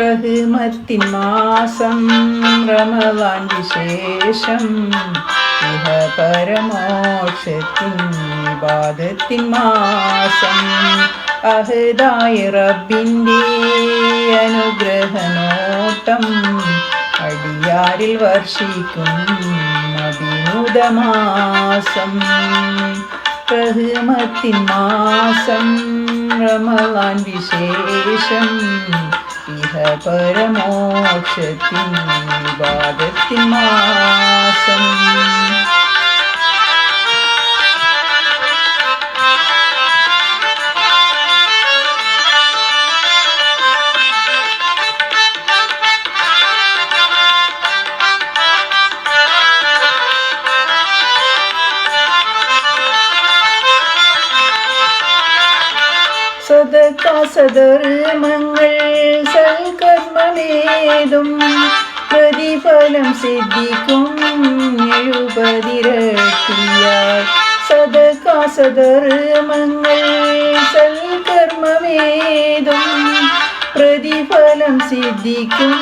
ധർമ്മത്തിൻ മാസം റമവാൻ വിശേഷം. ഇഹ പരമോക്ഷത്തിൻ വിവാദത്തിൻ മാസം അഹദായ റബ്ബിന്റെ അനുഗ്രഹനോട്ടം അടിയാരിൽ വർഷിക്കും അഭിനുതമാസം റഹ്മത്തിൻ മാസം റമളാൻ വിശേഷം ഇഹ പരമോക്ഷത്തിൻ വിവാദത്തിൻ മാസം സദക സദർമങ്ങൾ സൽക്കർമ്മമേതും പ്രതിഫലം സിദ്ധിക്കും എഴുപതിരട്ടിയാൽ. സദക സദർമങ്ങൾ സൽക്കർമ്മമേതും പ്രതിഫലം സിദ്ധിക്കും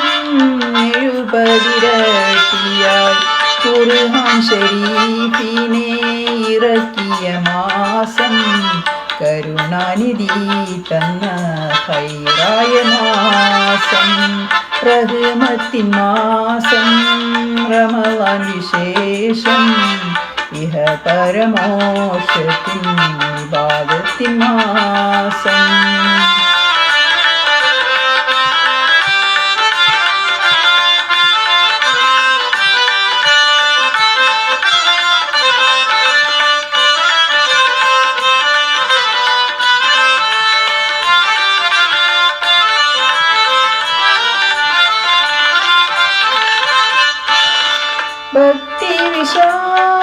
എഴുപതിരട്ടിയാൽ. ഖുർഹാൻ ഷരീഫിനെ ഇറക്കിയ മാസം കരുണാനിധി തന്ന ഹൈറായ മാസം റഹ്മത്തിൻ മാസം റമവാൻ വിശേഷം ഇഹ പരമോഷത്തിൻ വിവാദത്തിൻ മാസം. show.